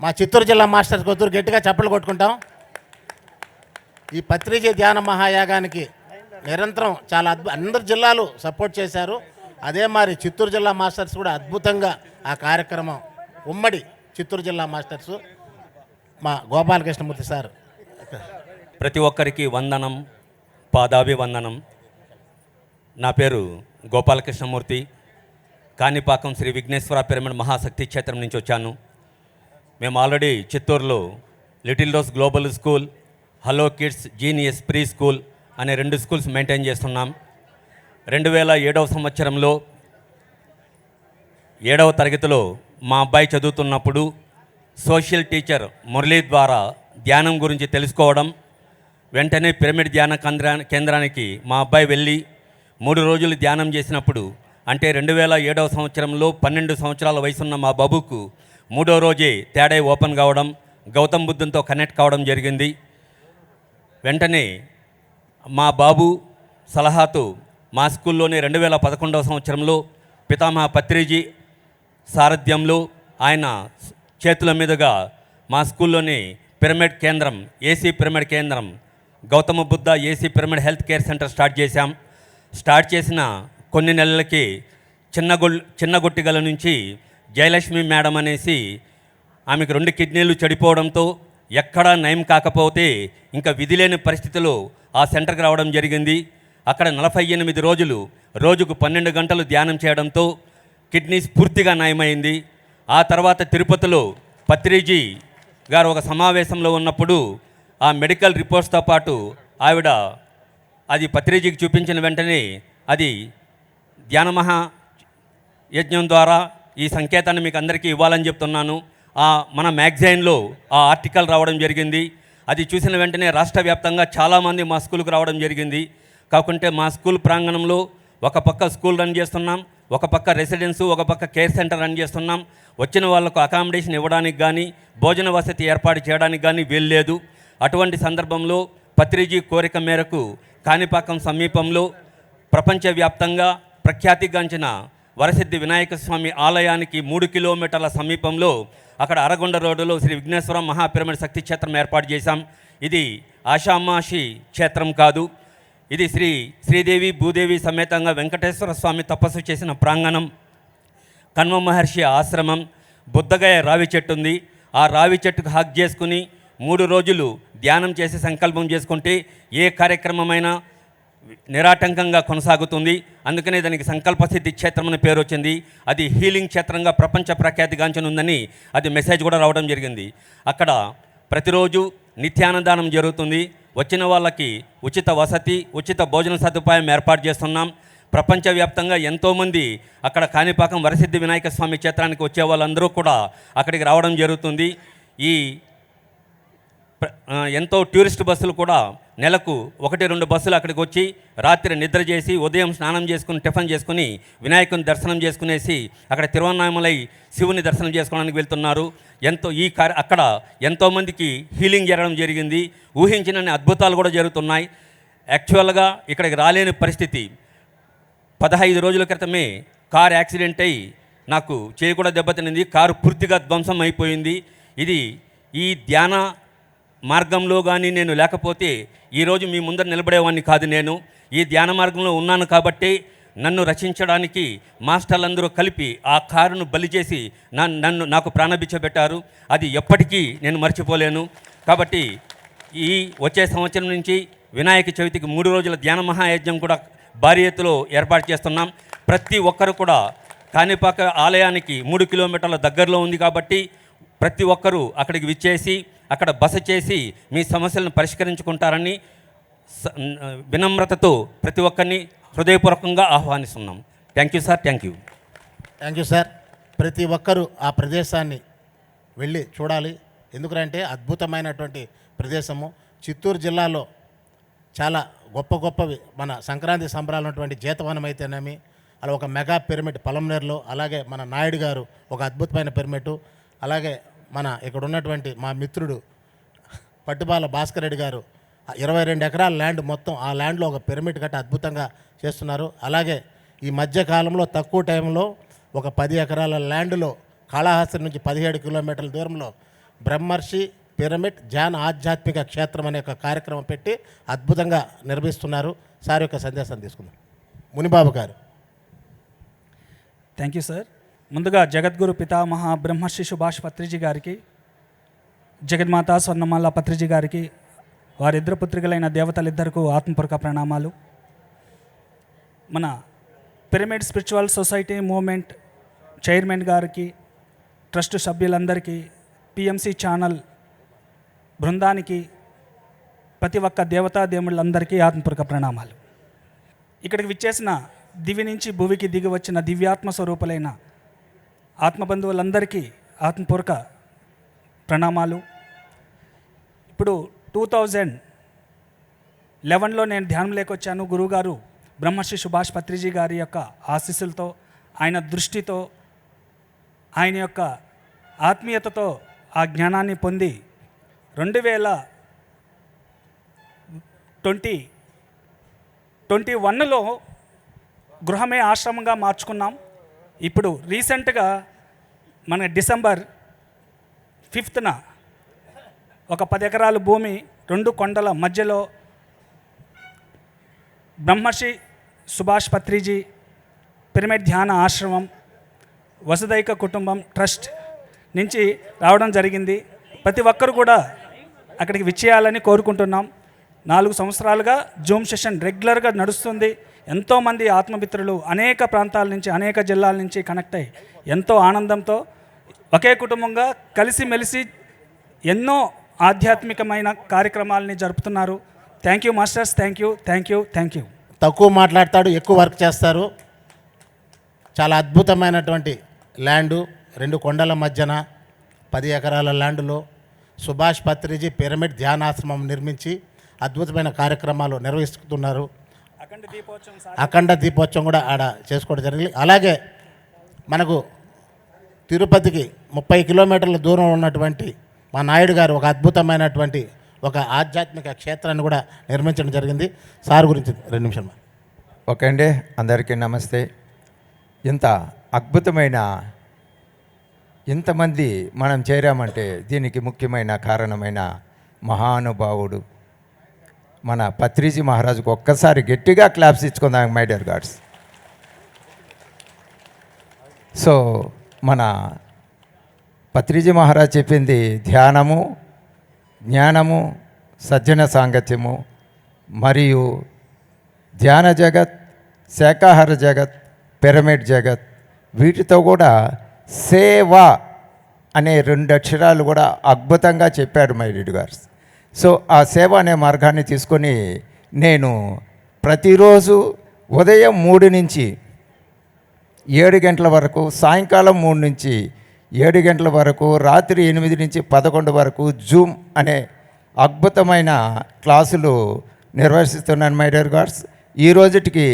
మా చిత్తూరు జిల్లా మాస్టర్స్ కొద్దురు గట్టిగా చప్పలు కొట్టుకుంటాం. ఈ పత్రిజీ ధ్యాన మహాయాగానికి నిరంతరం చాలా అద్భుత అందరు జిల్లాలు సపోర్ట్ చేశారు. అదే మరి చిత్తూరు జిల్లా మాస్టర్స్ కూడా అద్భుతంగా ఆ కార్యక్రమం ఉమ్మడి చిత్తూరు జిల్లా మాస్టర్స్ మా గోపాలకృష్ణమూర్తి సార్. ప్రతి ఒక్కరికి వందనం పాదాభివందనం. నా పేరు గోపాలకృష్ణమూర్తి. కాణిపాకం శ్రీ విఘ్నేశ్వర పిరమిడ్ మహాశక్తి క్షేత్రం నుంచి వచ్చాను. మేము ఆల్రెడీ చిత్తూరులో little rose global school hello kids genius pre school అనే రెండు స్కూల్స్ మెయింటైన్ చేస్తున్నాం. రెండు వేల ఏడవ సంవత్సరంలో ఏడవ తరగతిలో మా అబ్బాయి చదువుతున్నప్పుడు సోషల్ టీచర్ మురళీ ద్వారా ధ్యానం గురించి తెలుసుకోవడం వెంటనే పిరమిడ్ ధ్యాన కేంద్రా కేంద్రానికి మా అబ్బాయి వెళ్ళి మూడు రోజులు ధ్యానం చేసినప్పుడు అంటే రెండు వేల ఏడవ సంవత్సరంలో పన్నెండు సంవత్సరాల వయసున్న మా బాబుకు మూడో రోజే తేడా ఓపెన్ కావడం గౌతమ్ బుద్ధంతో కనెక్ట్ కావడం జరిగింది. వెంటనే మా బాబు సలహాతో మా స్కూల్లోనే రెండు వేల పదకొండవ సంవత్సరంలో పితామహ పత్రిజీ సారథ్యంలో ఆయన చేతుల మీదుగా మా స్కూల్లోని పిరమిడ్ కేంద్రం ఏసీ పిరమిడ్ కేంద్రం Gautama Buddha AC pyramid health care centre start చేశాం. స్టార్ట్ చేసిన కొన్ని నెలలకి చిన్నగొల్ చిన్నగొట్టిగల నుంచి జయలక్ష్మి మేడం అనేసి ఆమెకు రెండు కిడ్నీలు చెడిపోవడంతో ఎక్కడా నయం కాకపోతే ఇంకా విధి లేని పరిస్థితిలో ఆ సెంటర్కి రావడం జరిగింది. అక్కడ నలభై ఎనిమిది రోజులు రోజుకు పన్నెండు గంటలు ధ్యానం చేయడంతో కిడ్నీస్ పూర్తిగా నయమైంది. ఆ తర్వాత తిరుపతిలో పత్రిజీ గారు ఒక సమావేశంలో ఉన్నప్పుడు ఆ మెడికల్ రిపోర్ట్స్తో పాటు ఆవిడ అది పత్రిజీకి చూపించిన వెంటనే అది ధ్యానమహ యజ్ఞం ద్వారా ఈ సంకేతాన్ని మీకు అందరికీ ఇవ్వాలని చెప్తున్నాను. ఆ మన మ్యాగజైన్లో ఆ ఆర్టికల్ రావడం జరిగింది. అది చూసిన వెంటనే రాష్ట్ర వ్యాప్తంగా చాలామంది మా స్కూల్కి రావడం జరిగింది. కాకుంటే మా స్కూల్ ప్రాంగణంలో ఒక పక్క స్కూల్ రన్ చేస్తున్నాం ఒక పక్క రెసిడెన్స్ ఒక పక్క కేర్ సెంటర్ రన్ చేస్తున్నాం. వచ్చిన వాళ్ళకు అకామిడేషన్ ఇవ్వడానికి కానీ భోజన వసతి ఏర్పాటు చేయడానికి కానీ వీల్లేదు. అటువంటి సందర్భంలో పత్రిజీ కోరిక మేరకు కాణిపాకం సమీపంలో ప్రపంచవ్యాప్తంగా ప్రఖ్యాతిగాంచిన వరసిద్ధి వినాయక స్వామి ఆలయానికి మూడు కిలోమీటర్ల సమీపంలో అక్కడ అరగొండ రోడ్డులో శ్రీ విఘ్నేశ్వరం మహాపిరమిడ్ శక్తి క్షేత్రం ఏర్పాటు చేశాం. ఇది ఆషామాషి క్షేత్రం కాదు. ఇది శ్రీ శ్రీదేవి భూదేవి సమేతంగా వెంకటేశ్వర స్వామి తపస్సు చేసిన ప్రాంగణం. కన్వ మహర్షి ఆశ్రమం బుద్ధగయ రావి చెట్టు ఉంది. ఆ రావి చెట్టుకు హాక్ చేసుకుని మూడు రోజులు ధ్యానం చేసి సంకల్పం చేసుకుంటే ఏ కార్యక్రమమైనా నిరాటంకంగా కొనసాగుతుంది. అందుకనే దానికి సంకల్ప సిద్ధి క్షేత్రం అని పేరు వచ్చింది. అది హీలింగ్ క్షేత్రంగా ప్రపంచ ప్రఖ్యాతిగాంచనుందని అది మెసేజ్ కూడా రావడం జరిగింది. అక్కడ ప్రతిరోజు నిత్యాన్నదానం జరుగుతుంది. వచ్చిన వాళ్ళకి ఉచిత వసతి ఉచిత భోజన సదుపాయం ఏర్పాటు చేస్తున్నాం. ప్రపంచవ్యాప్తంగా ఎంతోమంది అక్కడ కాణిపాకం వరసిద్ధి వినాయక స్వామి క్షేత్రానికి వచ్చే వాళ్ళందరూ కూడా అక్కడికి రావడం జరుగుతుంది. ఈ ఎంతో టూరిస్ట్ బస్సులు కూడా నెలకు ఒకటి రెండు బస్సులు అక్కడికి వచ్చి రాత్రి నిద్ర చేసి ఉదయం స్నానం చేసుకుని టిఫిన్ చేసుకుని వినాయకుని దర్శనం చేసుకునేసి అక్కడ తిరువన్నామలై శివుని దర్శనం చేసుకోవడానికి వెళ్తున్నారు. ఎంతో ఈ కార్య అక్కడ ఎంతోమందికి హీలింగ్ జరగడం జరిగింది. ఊహించినన్ని అద్భుతాలు కూడా జరుగుతున్నాయి. యాక్చువల్గా ఇక్కడికి రాలేని పరిస్థితి. పదహైదు రోజుల క్రితమే కారు యాక్సిడెంట్ అయి నాకు చేయి కూడా దెబ్బతినింది. కారు పూర్తిగా ధ్వంసం అయిపోయింది. ఇది ఈ ధ్యాన మార్గంలో కానీ నేను లేకపోతే ఈరోజు మీ ముందర నిలబడేవాడిని కాదు నేను. ఈ ధ్యాన మార్గంలో ఉన్నాను కాబట్టి నన్ను రచించడానికి మాస్టర్లందరూ కలిపి ఆ కారును బలి చేసి నన్ను నాకు ప్రాణభిచ్చబెట్టారు అది ఎప్పటికీ నేను మర్చిపోలేను. కాబట్టి ఈ వచ్చే సంవత్సరం నుంచి వినాయక చవితికి మూడు రోజుల ధ్యాన మహాయజ్ఞం కూడా భారీ ఎత్తులో ఏర్పాటు చేస్తున్నాం. ప్రతి ఒక్కరు కూడా కాణిపాక ఆలయానికి మూడు కిలోమీటర్ల దగ్గరలో ఉంది కాబట్టి ప్రతి ఒక్కరూ అక్కడికి విచ్చేసి అక్కడ బస చేసి మీ సమస్యలను పరిష్కరించుకుంటారని స- వినమ్రతతో ప్రతి ఒక్కరిని హృదయపూర్వకంగా ఆహ్వానిస్తున్నాం. Thank you sir thank you thank you sir ప్రతి ఒక్కరూ ఆ ప్రదేశాన్ని వెళ్ళి చూడాలి. ఎందుకంటే అద్భుతమైనటువంటి ప్రదేశము. చిత్తూరు జిల్లాలో చాలా గొప్ప గొప్పవి. మన సంక్రాంతి సంబరాలు ఉన్నటువంటి జీతవనం అయితేనేమి అలా ఒక మెగా పిరమిడ్ పలంనేరులో అలాగే మన నాయుడు గారు ఒక అద్భుతమైన పిరమిడ్ అలాగే మన ఇక్కడ ఉన్నటువంటి మా మిత్రుడు పట్టుబాల భాస్కర్ రెడ్డి గారు ఇరవై రెండు ఎకరాల ల్యాండ్ మొత్తం ఆ ల్యాండ్లో ఒక పిరమిడ్ కట్టి అద్భుతంగా చేస్తున్నారు. అలాగే ఈ మధ్య కాలంలో తక్కువ టైంలో ఒక పది ఎకరాల ల్యాండ్లో కాళహస్తి నుంచి పదిహేడు కిలోమీటర్ల దూరంలో బ్రహ్మర్షి పిరమిడ్ జాన్ ఆధ్యాత్మిక క్షేత్రం అనే ఒక కార్యక్రమం పెట్టి అద్భుతంగా నిర్వహిస్తున్నారు సార్ యొక్క సందేశం తీసుకుందాం. మునిబాబు గారు. థ్యాంక్ యూ సార్ ముందుగా జగద్గురు పితామహ బ్రహ్మర్షి సుభాష్ పత్రిజీ గారికి జగన్మాత స్వర్ణమాల పత్రిజీ గారికి వారిద్దరు పుత్రికలైన దేవతలిద్దరికూ ఆత్మపూర్వక ప్రణామాలు. మన pyramid spiritual society movement chairman గారికి ట్రస్ట్ సభ్యులందరికీ పిఎంసి ఛానల్ బృందానికి ప్రతి ఒక్క దేవతా దేవుళ్ళందరికీ ఆత్మపూర్వక ప్రణామాలు. ఇక్కడికి విచ్చేసిన దివి నుంచి భూమికి దిగి వచ్చిన దివ్యాత్మ స్వరూపులైన ఆత్మబంధువులందరికీ ఆత్మపూర్వక ప్రణామాలు. ఇప్పుడు టూ థౌజండ్ లెవెన్లో నేను ధ్యానం లేకొచ్చాను. గురువుగారు బ్రహ్మశ్రీ సుభాష్ పత్రిజీ గారి యొక్క ఆశీస్సులతో ఆయన దృష్టితో ఆయన యొక్క ఆత్మీయతతో ఆ జ్ఞానాన్ని పొంది రెండు వేల ట్వంటీ ట్వంటీ వన్లో గృహమే ఆశ్రమంగా మార్చుకున్నాం. ఇప్పుడు రీసెంట్గా మన డిసెంబర్ ఫిఫ్త్న ఒక పది ఎకరాల భూమి రెండు కొండల మధ్యలో బ్రహ్మర్షి సుభాష్ పత్రిజీ పిరమిడ్ ధ్యాన ఆశ్రమం వసుదైక కుటుంబం ట్రస్ట్ నుంచి రావడం జరిగింది. ప్రతి ఒక్కరు కూడా అక్కడికి విచ్చేయాలని కోరుకుంటున్నాం. నాలుగు సంవత్సరాలుగా జూమ్ సెషన్ రెగ్యులర్గా నడుస్తుంది. ఎంతోమంది ఆత్మమిత్రులు అనేక ప్రాంతాల నుంచి అనేక జిల్లాల నుంచి కనెక్ట్ అయ్యి ఎంతో ఆనందంతో ఒకే కుటుంబంగా కలిసిమెలిసి ఎన్నో ఆధ్యాత్మికమైన కార్యక్రమాలని జరుపుతున్నారు. Thank you masters thank you thank you thank you తక్కువ మాట్లాడతాడు ఎక్కువ వర్క్ చేస్తారు. చాలా అద్భుతమైనటువంటి ల్యాండు రెండు కొండల మధ్యన పది ఎకరాల ల్యాండ్లో సుభాష్ పత్రిజీ పిరమిడ్ ధ్యానాశ్రమం నిర్మించి అద్భుతమైన కార్యక్రమాలు నిర్వహిస్తున్నారు. అఖండ దీపోత్సవం సా- అఖండ దీపోత్సవం కూడా ఆడ చేసుకోవడం జరిగింది. అలాగే మనకు తిరుపతికి ముప్పై కిలోమీటర్ల దూరం ఉన్నటువంటి మా నాయుడు గారు ఒక అద్భుతమైనటువంటి ఒక ఆధ్యాత్మిక క్షేత్రాన్ని కూడా నిర్మించడం జరిగింది. సార్ గురించి రెండు నిమిషాలు ఓకే అండి. అందరికీ నమస్తే. ఇంత అద్భుతమైన ఇంతమంది మనం చేరామంటే దీనికి ముఖ్యమైన కారణమైన మహానుభావుడు మన పత్రిజీ మహారాజుకు ఒక్కసారి గట్టిగా క్లాప్స్ ఇచ్చుకుందాం మై డియర్ గాడ్స్ సో మన పత్రిజీ మహారాజ్ చెప్పింది ధ్యానము జ్ఞానము సజ్జన సాంగత్యము మరియు ధ్యాన జగత్ శాకాహార జగత్ పిరమిడ్ జగత్ వీటితో కూడా సేవ అనే రెండు అక్షరాలు కూడా అద్భుతంగా చెప్పాడు మై రెడ్డి గారు సో ఆ సేవ అనే మార్గాన్ని తీసుకొని నేను ప్రతిరోజు ఉదయం మూడు నుంచి ఏడు గంటల వరకు సాయంకాలం మూడు నుంచి ఏడు గంటల వరకు రాత్రి ఎనిమిది నుంచి పదకొండు వరకు జూమ్ అనే అద్భుతమైన క్లాసులు నిర్వహిస్తున్నాను మై డియర్ గాడ్స్. ఈ రోజుటికి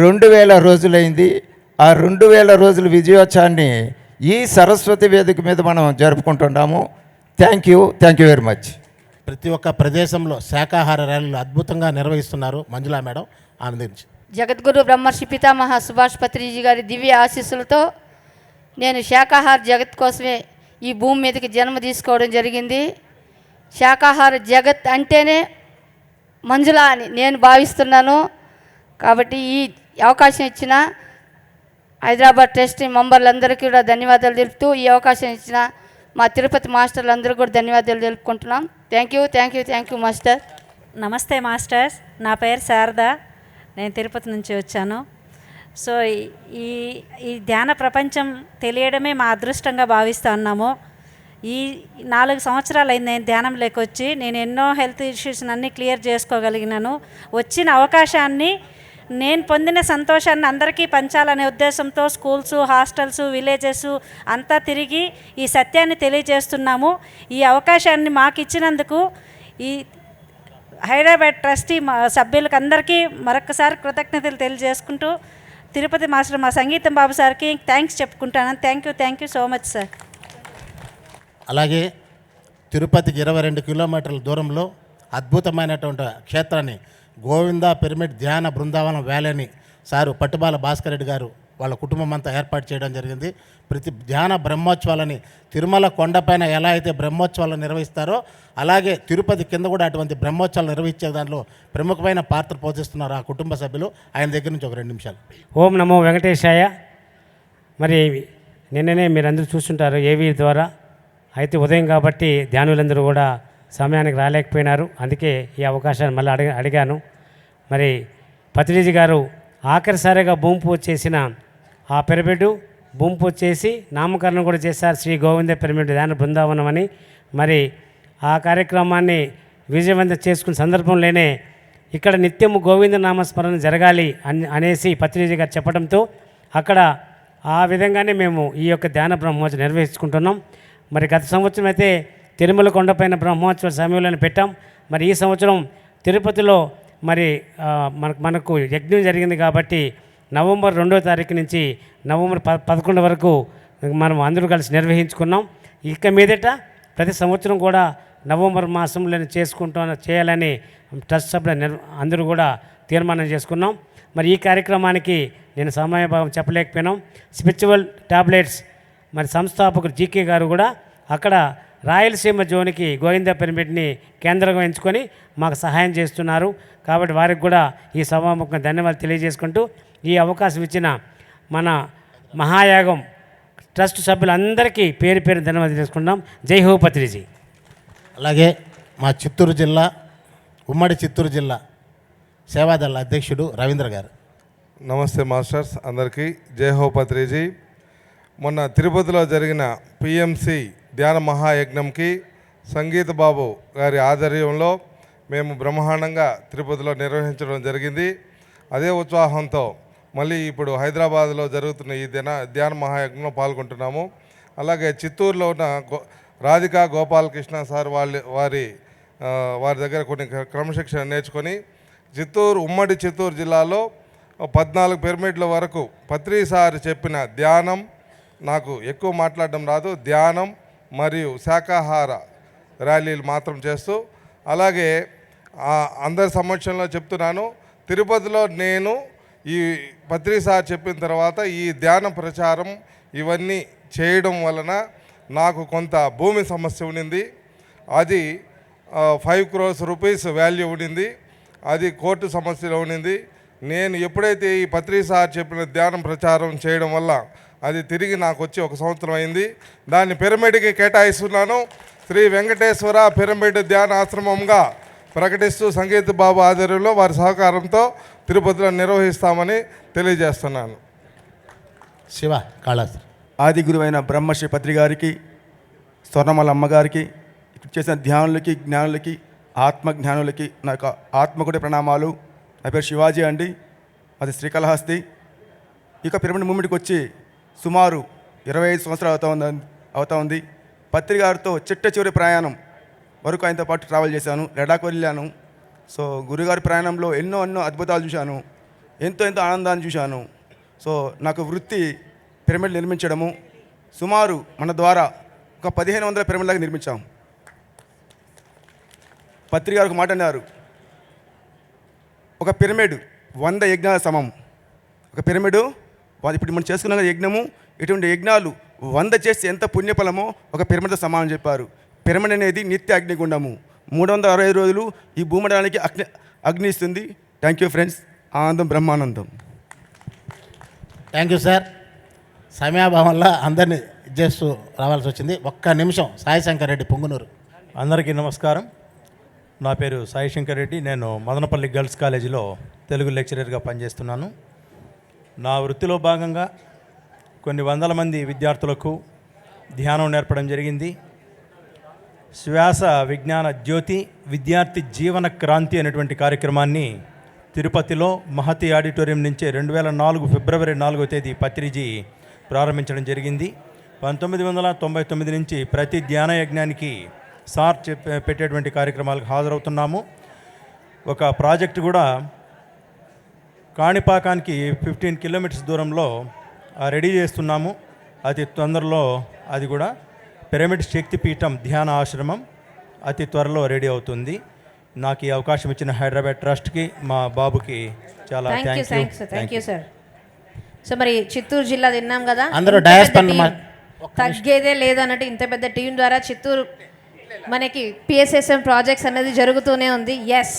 రెండు వేల రోజులైంది. ఆ రెండు వేల రోజుల విజయోత్సవాన్ని ఈ సరస్వతి వేదిక మీద మనం జరుపుకుంటున్నాము. Thank you thank you very much ప్రతి ఒక్క ప్రదేశంలో శాకాహార ర్యాలీలు అద్భుతంగా నిర్వహిస్తున్నారు మంజులా మేడం ఆమె గురించి. జగద్గురు బ్రహ్మర్షి పితామహ సుభాష్ పత్రిజీ గారి దివ్య ఆశీస్సులతో నేను శాకాహార జగత్ కోసమే ఈ భూమి మీదకి జన్మ తీసుకోవడం జరిగింది. శాకాహార జగత్ అంటేనే మంజుల అని నేను భావిస్తున్నాను. కాబట్టి ఈ అవకాశం ఇచ్చిన హైదరాబాద్ ట్రస్ట్ మెంబర్లందరికీ కూడా ధన్యవాదాలు తెలుపుతూ ఈ అవకాశం ఇచ్చిన మా తిరుపతి మాస్టర్లందరూ కూడా ధన్యవాదాలు తెలుపుకుంటున్నాం. Thank you thank you thank you master నమస్తే మాస్టర్స్ నా పేరు శారద. నేను తిరుపతి నుంచి వచ్చాను. సో ఈ- ఈ ఈ ధ్యాన ప్రపంచం తెలియడమే మా అదృష్టంగా భావిస్తూ ఉన్నాము. ఈ నాలుగు సంవత్సరాలు అయింది నేను ధ్యానం లేకొచ్చి నేను ఎన్నో హెల్త్ ఇష్యూస్ అన్నీ క్లియర్ చేసుకోగలిగినాను. వచ్చిన అవకాశాన్ని నేను పొందిన సంతోషాన్ని అందరికీ పంచాలనే ఉద్దేశంతో స్కూల్స్ హాస్టల్స్ విలేజెస్ అంతా తిరిగి ఈ సత్యాన్ని తెలియజేస్తున్నాము. ఈ అవకాశాన్ని మాకు ఇచ్చినందుకు ఈ హైదరాబాద్ ట్రస్టీ మా సభ్యులకు అందరికీ మరొకసారి కృతజ్ఞతలు తెలియజేసుకుంటూ తిరుపతి మాస్టర్ మా సంగీతం బాబు సార్కి థ్యాంక్స్ చెప్పుకుంటాను. Thank you thank you so much sir. అలాగే తిరుపతికి ఇరవై రెండు కిలోమీటర్ల దూరంలో అద్భుతమైనటువంటి క్షేత్రాన్ని గోవింద పిరమిడ్ ధ్యాన బృందావనం వ్యాలీని సారు పట్టుబాల భాస్కర్ రెడ్డి గారు వాళ్ళ కుటుంబం అంతా ఏర్పాటు చేయడం జరిగింది. ప్రతి ధ్యాన బ్రహ్మోత్సవాలని తిరుమల కొండపైన ఎలా అయితే బ్రహ్మోత్సవాలు నిర్వహిస్తారో అలాగే తిరుపతి కింద కూడా అటువంటి బ్రహ్మోత్సవాలు నిర్వహించే దాంట్లో ప్రముఖమైన పాత్ర పోషిస్తున్నారు ఆ కుటుంబ సభ్యులు. ఆయన దగ్గర నుంచి ఒక రెండు నిమిషాలు. ఓం నమో వెంకటేశాయ. మరి నిన్ననే మీరందరూ చూస్తుంటారు ఏవీ ద్వారా. అయితే ఉదయం కాబట్టి ధ్యానులందరూ కూడా సమయానికి రాలేకపోయినారు. అందుకే ఈ అవకాశాన్ని మళ్ళీ అడిగా అడిగాను. మరి పత్రిజీ గారు ఆఖరిసారిగా భూమి పూజ చేసిన ఆ పిరమిడ్ భూమి పూజ చేసి నామకరణం కూడా చేశారు శ్రీ గోవింద పిరమిడ్ ధ్యాన బృందావనం అని. మరి ఆ కార్యక్రమాన్ని విజయవంతం చేసుకున్న సందర్భంలోనే ఇక్కడ నిత్యము గోవింద నామస్మరణ జరగాలి అని అనేసి పత్రిజీ గారు చెప్పడంతో అక్కడ ఆ విధంగానే మేము ఈ యొక్క ధ్యాన బ్రహ్మోత్సవం నిర్వహించుకుంటున్నాం. మరి గత సంవత్సరం అయితే తిరుమల కొండపైన బ్రహ్మోత్సవ సమయంలో పెట్టాం. మరి ఈ సంవత్సరం తిరుపతిలో మరి మనకు మనకు యజ్ఞం జరిగింది కాబట్టి నవంబర్ రెండో తారీఖు నుంచి నవంబర్ ప పదకొండు వరకు మనం అందరూ కలిసి నిర్వహించుకున్నాం. ఇక మీదట ప్రతి సంవత్సరం కూడా నవంబర్ మాసంలో చేసుకుంటూ చేయాలని ట్రస్ట్ సభ్యులు అందరూ కూడా తీర్మానం చేసుకున్నాం. మరి ఈ కార్యక్రమానికి నేను సమయభావం చెప్పలేకపోయినాం. స్పిరిచువల్ టాబ్లెట్స్ మరి సంస్థాపకుడు జీకే గారు కూడా అక్కడ రాయలసీమ జోన్కి గోవింద పిరమిడ్ని కేంద్రంగా ఎంచుకొని మాకు సహాయం చేస్తున్నారు. కాబట్టి వారికి కూడా ఈ సభాముఖంగా ధన్యవాదాలు తెలియజేసుకుంటూ ఈ అవకాశం ఇచ్చిన మన మహాయాగం ట్రస్ట్ సభ్యులందరికీ పేరు పేరు ధన్యవాదాలు చేసుకుంటాం జై హో పత్రిజీ. అలాగే మా చిత్తూరు జిల్లా ఉమ్మడి చిత్తూరు జిల్లా సేవాదళ అధ్యక్షుడు రవీంద్ర గారు. నమస్తే మాస్టర్స్ అందరికీ. జై హో పత్రిజీ. మొన్న తిరుపతిలో జరిగిన పిఎంసి ధ్యాన మహాయజ్ఞంకి సంగీత బాబు గారి ఆధ్వర్యంలో మేము బ్రహ్మాండంగా తిరుపతిలో నిర్వహించడం జరిగింది. అదే ఉత్సాహంతో మళ్ళీ ఇప్పుడు హైదరాబాద్లో జరుగుతున్న ఈ దిన ధ్యాన మహాయజ్ఞంలో పాల్గొంటున్నాము. అలాగే చిత్తూరులో ఉన్న గో రాధికా గోపాలకృష్ణ సార్ వాళ్ళ వారి వారి దగ్గర కొన్ని క్ర- క్రమశిక్షణ నేర్చుకొని చిత్తూరు ఉమ్మడి చిత్తూరు జిల్లాలో పద్నాలుగు పిరమిడ్ల వరకు పత్రిసారి చెప్పిన ధ్యానం నాకు ఎక్కువ మాట్లాడడం రాదు. ధ్యానం మరియు శాకాహార ర్యాలీలు మాత్రం చేస్తూ అలాగే అందరి సమక్షంలో చెప్తున్నాను తిరుపతిలో నేను ఈ పత్రిసార్ చెప్పిన తర్వాత ఈ ధ్యాన ప్రచారం ఇవన్నీ చేయడం వలన నాకు కొంత భూమి సమస్య ఉండింది. అది ఫైవ్ క్రోర్స్ రూపీస్ వాల్యూ ఉండింది. అది కోర్టు సమస్యలో ఉండింది. నేను ఎప్పుడైతే ఈ పత్రిసార్ చెప్పిన ధ్యానం ప్రచారం చేయడం వల్ల అది తిరిగి నాకు వచ్చి ఒక సంవత్సరం అయింది. దాన్ని పిరమిడ్కి కేటాయిస్తున్నాను. శ్రీ వెంకటేశ్వర పిరమిడ్ ధ్యాన ఆశ్రమంగా ప్రకటిస్తూ సంగీత బాబు ఆధ్వర్యంలో వారి సహకారంతో తిరుపతిలో నిర్వహిస్తామని తెలియజేస్తున్నాను. శివ కాళాస్త్రి ఆది గురువైన బ్రహ్మశ్రీ పత్రి గారికి స్వర్ణమల అమ్మగారికి ఇక్కడ చేసిన ధ్యానులకి జ్ఞానులకి ఆత్మ జ్ఞానులకి నా యొక్క ఆత్మకుడి ప్రణామాలు. నా పేరు శివాజీ అండి. అది శ్రీకాళహస్తి. యొక్క పిరమిడ్ మూమెంట్కి వచ్చి సుమారు ఇరవై ఐదు సంవత్సరాలు అవుతా ఉంది అవుతా ఉంది. పత్రి గారితో చిట్ట చివరి ప్రయాణం వరకు ఆయనతో పాటు ట్రావెల్ చేశాను లడాక్ వెళ్ళాను. సో గురుగారి ప్రయాణంలో ఎన్నో ఎన్నో అద్భుతాలు చూశాను ఎంతో ఎంతో ఆనందాన్ని చూశాను. సో నాకు వృత్తి పిరమిడ్ నిర్మించడము సుమారు మన ద్వారా ఒక పదిహేను వందల పిరమిడ్ దాకా నిర్మించాం. పత్రిక గారు ఒక మాట అన్నారు ఒక పిరమిడ్ వంద యజ్ఞాల సమం ఒక పిరమిడు వా- ఇప్పుడు మనం చేసుకున్న యజ్ఞము ఇటువంటి యజ్ఞాలు వంద చేస్తే ఎంత పుణ్యఫలమో ఒక పిరమిడ్తో సమానం చెప్పారు. పిరమిడ్ అనేది నిత్య అగ్నిగుండము. మూడు వందల అరవై ఐదు రోజులు ఈ భూమండలానికి అగ్ని అగ్ని ఇస్తుంది. థ్యాంక్ యూ ఫ్రెండ్స్ ఆనందం బ్రహ్మానందం. థ్యాంక్ యూ సార్ సమయాభావంలో అందరినీ చేస్తూ రావాల్సి వచ్చింది. ఒక్క నిమిషం. సాయి శంకర్ రెడ్డి పొంగునూరు. అందరికీ నమస్కారం. నా పేరు సాయి శంకర్ రెడ్డి. నేను మదనపల్లి గర్ల్స్ కాలేజీలో తెలుగు లెక్చరర్గా పనిచేస్తున్నాను. నా వృత్తిలో భాగంగా కొన్ని వందల మంది విద్యార్థులకు ధ్యానం నేర్పడం జరిగింది. శ్వాస విజ్ఞాన జ్యోతి విద్యార్థి జీవన క్రాంతి అనేటువంటి కార్యక్రమాన్ని తిరుపతిలో మహతి ఆడిటోరియం నుంచే రెండు వేల నాలుగు ఫిబ్రవరి నాలుగో తేదీ పత్రిజీ ప్రారంభించడం జరిగింది. పంతొమ్మిది వందల తొంభై తొమ్మిది నుంచి ప్రతి ధ్యాన యజ్ఞానికి సార్ చెప్పే పెట్టేటువంటి కార్యక్రమాలకు హాజరవుతున్నాము. ఒక ప్రాజెక్ట్ కూడా కాణిపాకానికి ఫిఫ్టీన్ కిలోమీటర్స్ దూరంలో ఆ, రెడీ చేస్తున్నాము. అతి తొందరలో అది కూడా పిరమిడ్ శక్తిపీఠం ధ్యాన ఆశ్రమం అతి త్వరలో రెడీ అవుతుంది. నాకు ఈ అవకాశం ఇచ్చిన హైదరాబాద్ ట్రస్ట్కి మా బాబుకి చాలా thank you thank you thank you sir so మరి చిత్తూరు జిల్లా తిన్నాం కదా? అందరూ డయాస్ తగ్గేదే లేదన్నట్టు ఇంత పెద్ద టీం ద్వారా చిత్తూరు మనకి పిఎస్ఎస్ఎం ప్రాజెక్ట్స్ అనేది జరుగుతూనే ఉంది. ఎస్